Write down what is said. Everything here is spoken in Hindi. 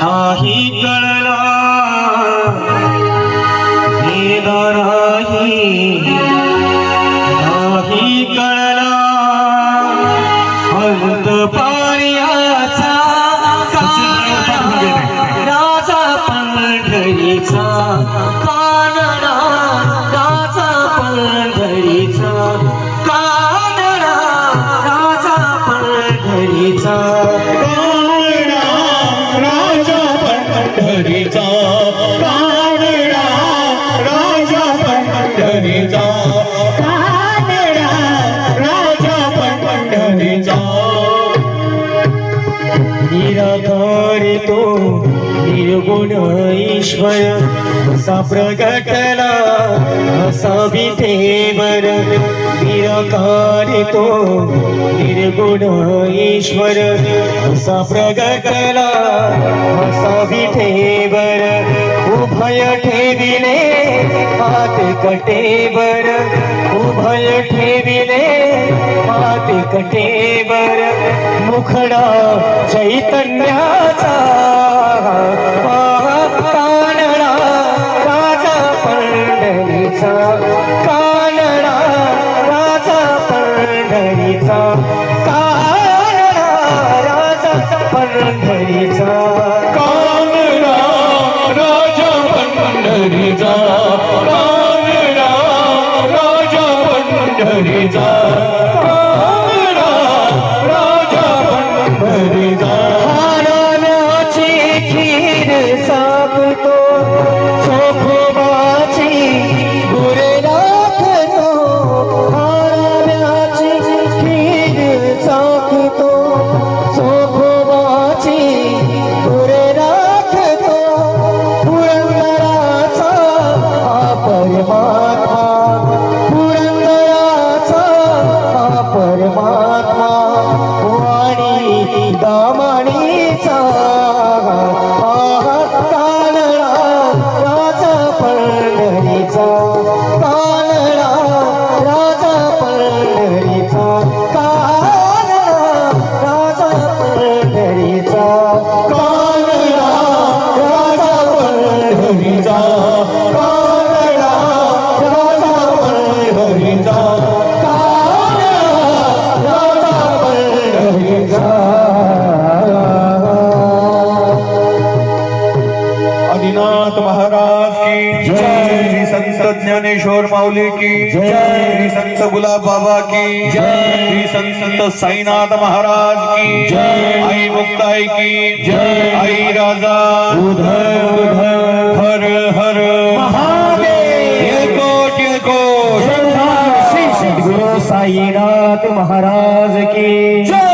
नाही कळला. नाही नाही कळला. अंत पाण्याचा राजा पंढरीचा निराकारी तो निर्गुण ईश्वर सा प्रगटला असा निराकारितो निराकारी निर्गुण ईश्वर सा प्रगटला असा हात कटेवर उभय ठेविले माते कटेवर मुखडा चैतन्याचा Ready. દામણી संत ज्ञानेश्वर माउली की। जय। श्री संत गुलाब बाबा की। जय। श्री संत संत साईनाथ महाराज की। जय। आई मुक्ताई की। जय। आई राजा। उधर उधर। हर हर। महादेव। साईनाथ महाराज की। जय।